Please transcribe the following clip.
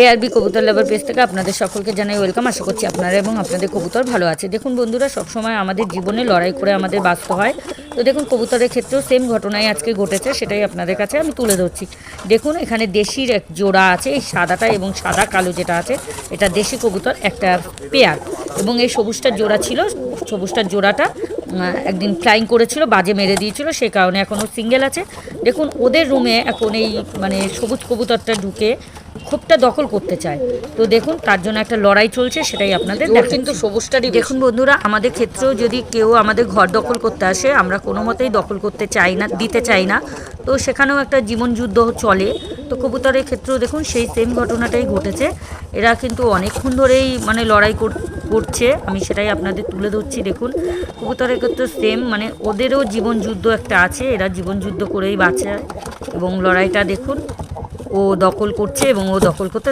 ARB কবুতর labour page থেকে আপনাদের সকলকে জানাই ওয়েলকাম আশা করছি আপনারা এবং আপনাদের কবুতর ভালো আছে। দেখুন বন্ধুরা, সবসময় আমাদের জীবনে লড়াই করে আমাদের বাঁচতে হয়। তো দেখুন, কবুতরের ক্ষেত্রেও সেম ঘটনাই আজকে ঘটেছে, সেটাই আপনাদের কাছে আমি তুলে ধরছি। দেখুন, এখানে দেশির এক জোড়া আছে, এই সাদাটা এবং সাদা কালো যেটা আছে, এটা দেশি কবুতর, একটা পেয়ার। এবং এই সবুজটার জোড়া ছিল, সবুজটার জোড়াটা একদিন ফ্লাইং করেছিল বাজে মেরে দিয়েছিল সে কারণে এখনও সিঙ্গেল আছে। দেখুন ওদের রুমে এখন এই মানে সবুজ কবুতরটা ঢুকে খোপটা দখল করতে চায়। তো দেখুন তার জন্য একটা লড়াই চলছে সেটাই আপনাদের। কিন্তু সবুজটারই। দেখুন বন্ধুরা আমাদের ক্ষেত্রেও যদি কেউ আমাদের ঘর দখল করতে আসে আমরা কোনো মতেই দখল করতে চাই না দিতে চাই না। তো সেখানেও একটা জীবন যুদ্ধ চলে। তো কবুতরের ক্ষেত্রেও দেখুন সেই সেম ঘটনাটাই ঘটেছে। এরা কিন্তু অনেকক্ষণ ধরেই মানে লড়াই কর- করছে, আমি সেটাই আপনাদের তুলে ধরছি, দেখুন। কবুতরের ক্ষেত্রে সেম মানে ওদেরও জীবন যুদ্ধ একটা আছে, এরা জীবন যুদ্ধ করেই বাঁচে এবং লড়াইটা দেখুন, ও দখল করছে এবং ও দখল করতে